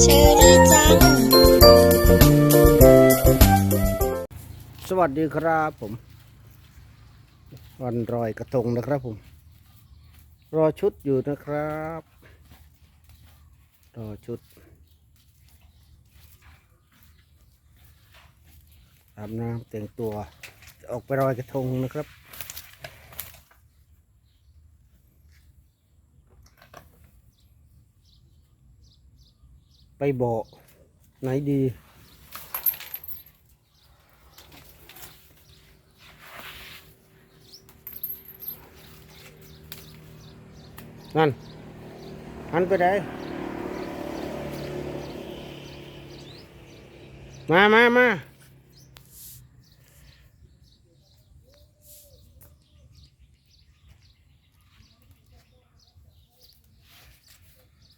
เชอรี่จัง สวัสดีครับผม วันรอยกระทงนะครับผม รอชุดอยู่นะครับ รอชุดอาบน้ำแต่งตัว ออกไปรอยกระทงนะครับ ไปเบาะไหนดี นั่น หันไปไหนมามามา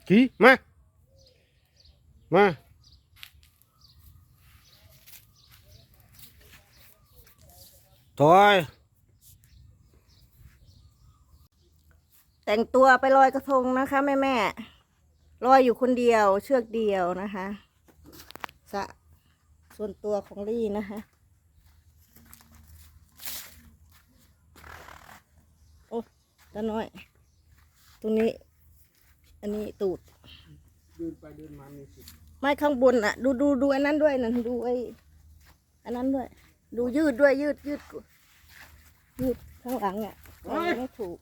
ขี่มา มาถอยแต่งตัวไปลอยกระทงนะคะ แม่แม่ลอยอยู่คนเดียว เชือกเดียวนะคะสระส่วนตัวของลี่นะคะ โอ้ตาน้อย ตรงนี้ อันนี้ตูด เดินไปเดินมามีสิ ไม่ข้างบนอะ ดูดูดูอันนั้นด้วยนั่นดูไอ้อันนั้นด้วย ดูยืดด้วยยืดยืดยืดข้างหลังอะไม่ถูก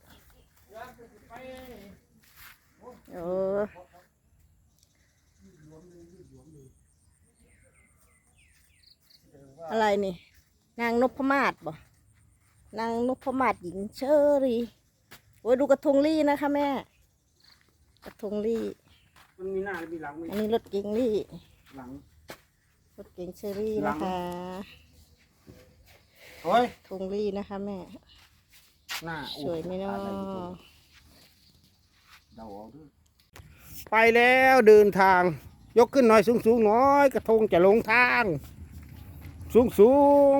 เอออะไรนี่ นางนพมาศบ่นางนพมาศหญิงเชอรี่โอ้ยดูกระทงลี่นะคะแม่ กระทงลี่ มันมีหน้าหรือมีหลังไหมอันนี้รถเก๋งลี่หลัง รถเก๋งเชอรี่หลันะง คะโอ้ยทงลี่นะคะแม่ หน้าสวยไหมเนาะเดาเอาด้วยไปแล้วเดินทาง ยกขึ้นหน่อยสูงสูงๆหน่อย กระทงจะลงทาง สูงสูง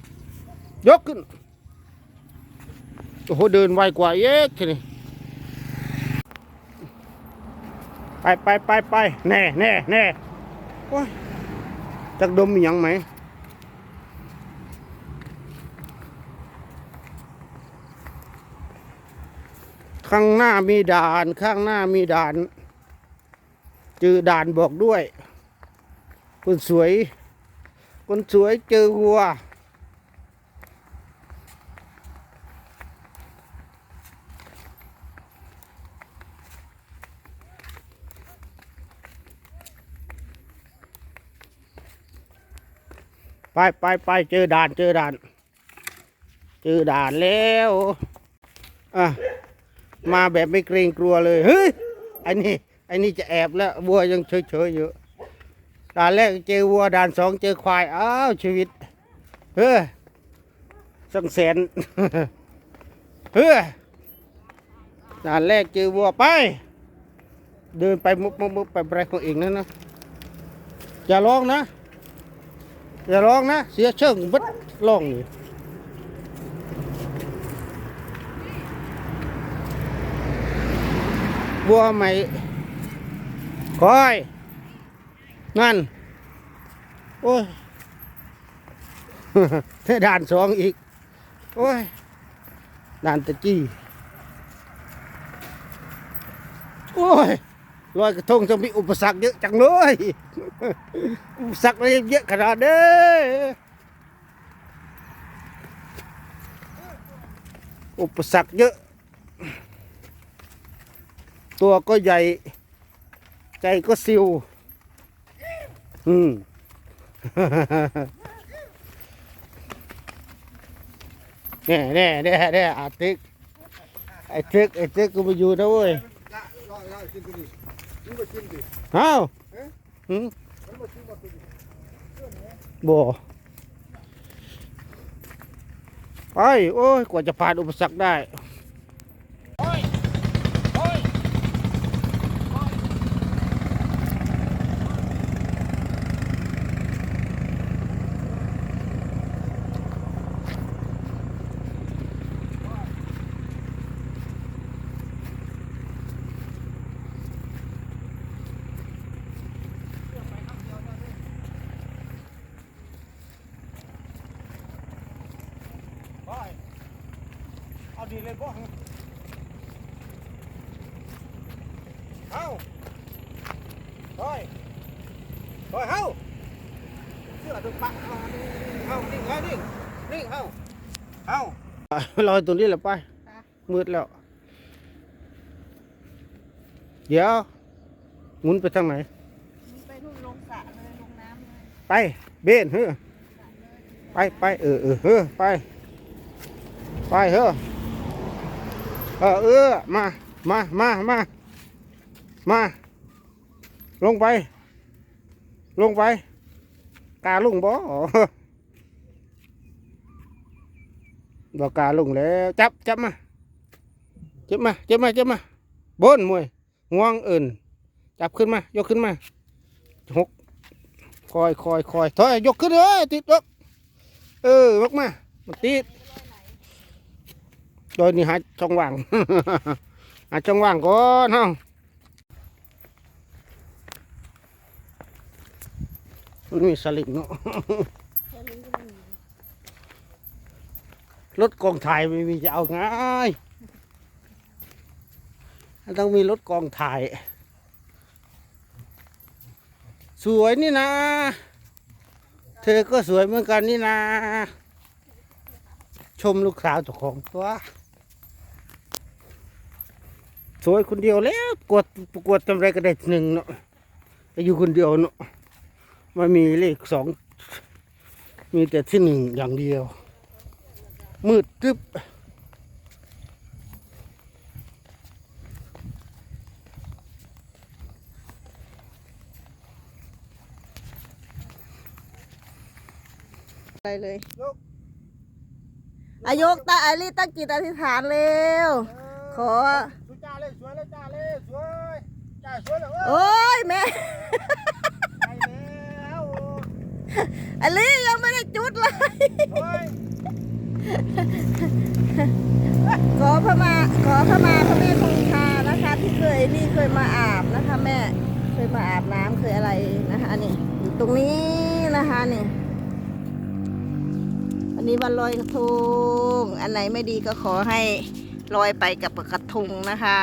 ๆยกขึ้น โอ้โห เดินไวกว่าเยอะทีนี้ ไปไปไปไปแน่แน่แน่โอ้ยจักดมมียังไหมข้างหน้ามีด่านข้างหน้ามีด่านเจอด่านบอกด้วยคนสวยคนสวยเจอวัว ไปไปไปเจอด่านเจอด่าน เจอด่านแล้วอะมาแบบไม่เกรงกลัวเลย เฮ้ยไอ้นี่ไอ้นี่จะแอบแล้ววัวยังเฉยๆอยู่ด่านแรกเจอวัวด่านสองเจอควายอ้าวชีวิต เฮ้ยสังแสนเฮ้ยด่านแรกเจอวัวไป เดินไปมุบมุบมุบไปไปของเองนั่นนะอย่าร้องนะ อย่าร้องนะ เสียเชิงวัดร้องนี่บัวใหม่คอย นั่น โอ้ยเทด่านสองอีก โอ้ย ด่านตะจี้ โอ้ย ลอยกระทงจะมีอุปสรรคเยอะจังเลย อุปสรรคอะไรเยอะขนาดนี้อุปสรรคเยอะ ตัวก็ใหญ่ ใจก็ซิว อืมแน่แน่แน่แน่อาติกไอ้ติ๊กไอ้ติ๊กกูมาอยู่นะเว้ย อ้าหืมบ่ไปโอ้ย กว่าจะผ่านอุปสรรคได้ ไปเอาดีเลยบ่เอาถอยถอยเฮาเสื้อตึกปะเฮานิ่งเฮานิ่งนิ่งเฮาเฮาลอยตัวนี้แหละไปมืดแล้ว เดี๋ยวหมุนไปทางไหนไปนู่นลงสระเลยลงน้ำเลยไปเบนเฮ้อไปไปเออเออเฮ้อไป ไปเฮ้อเออเออมามามามามา ลงไป ลงไปกาลุงบ่บอกกาลุงแล้ว จับจับมาจับมาจับมาจับมาบนมวยง่วงเอินจับขึ้นมายกขึ้นมาหกคอยคอยคอยถอยยกขึ้นเลยติดเออมากมามันติด โดยนี่หาช่องว่าง หาช่องว่างก่อนเฮามันมีสลิงเนาะรถกองถ่ายไม่มีจะเอาง่ายต้องมีรถกองถ่าย สวยนี่นะ เธอก็สวยเหมือนกันนี่นะ ชมลูกสาวเจ้าของตัว สวยคนเดียวแล้วกวดประกวดทำอะไรก็ได้หนึ่งเนาะแต่อยู่คนเดียวเนาะไม่มีเลขสองมีแต่ที่หนึ่งอย่างเดียว มืดตึ๊บไปเลยยกอายกตาอาลีตั้งจิตอธิษฐานเร็วขอ เลยจ้าเลยสวยจ้าสวยเลยเว้ยโอ้ยแม่ไปแล้วอาลียังไม่ได้จุดเลยโอ้ยขอพระมาขอพระมาพระแม่คงคานะคะ ที่เคยนี่เคยมาอาบนะคะ แม่เคยมาอาบน้ำเคยอะไรนะคะนี่อยู่ตรงนี้นะคะนี่อันนี้วันลอยกระทงอันไหนไม่ดีก็ขอให้ลอยไปกับกระทงนะคะ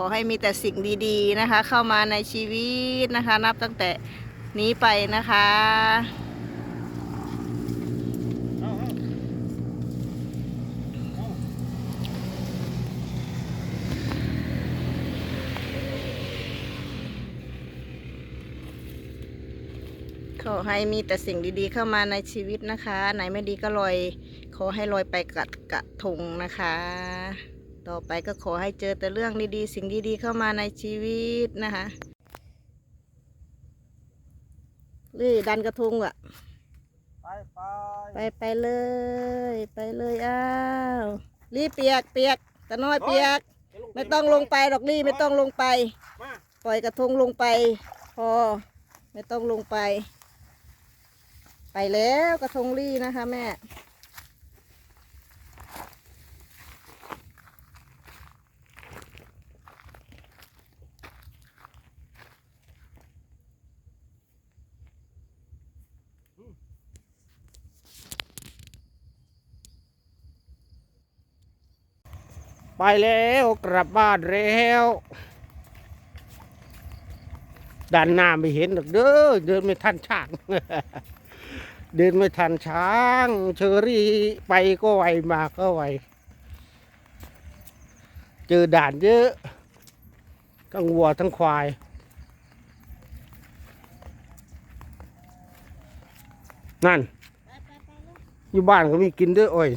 ขอให้มีแต่สิ่งดีๆนะคะ เข้ามาในชีวิตนะคะ นับตั้งแต่นี้ไปนะคะ ขอให้มีแต่สิ่งดีๆเข้ามาในชีวิตนะคะ ไหนไม่ดีก็ลอย ขอให้ลอยไปกัดกระทงนะคะ ต่อไปก็ขอให้เจอแต่เรื่องดีๆ สิ่งดีๆเข้ามาในชีวิตนะคะนี่ดันกระทงอะไปไปไปไปเลย ไปเลยอ้าวรีบเปียกเปียกตะน้อยเปียก ไม่ต้องลงไปหรอกลี่ไม่ต้องลงไปมาปล่อยกระทงลงไป พอ ไม่ต้องลงไป ไปแล้วกระทงลี่นะคะแม่ ไปแล้วกลับบ้านแล้วด้านหน้าไม่เห็นหรอกเด้อเดินไม่ทันช้าง เดินไม่ทันช้าง เชอรี่ไปก็ไวมาก็ไวเจอด่านเยอะ ทั้งวัวทั้งควาย นั่น อยู่บ้านก็มีกินด้วยอ้อย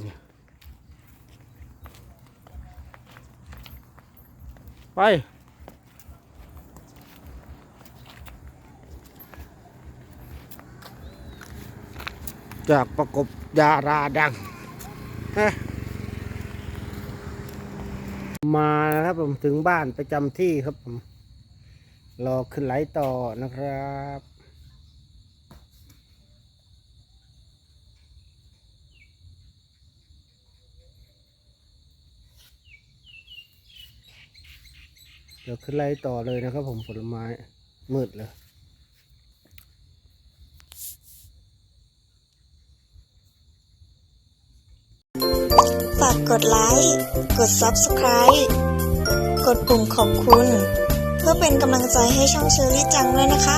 ไปจากประกบดาราดัง มานะครับผมถึงบ้านประจำที่ครับผม รอขึ้นไหลต่อนะครับ เดี๋ยวขึ้นไล่ต่อเลยนะครับผมผลไม้มืดเลย ฝากกดไลค์ กด Subscribe กดปุ่มขอบคุณ เพื่อเป็นกำลังใจให้ช่องเชอรี่จังด้วยนะคะ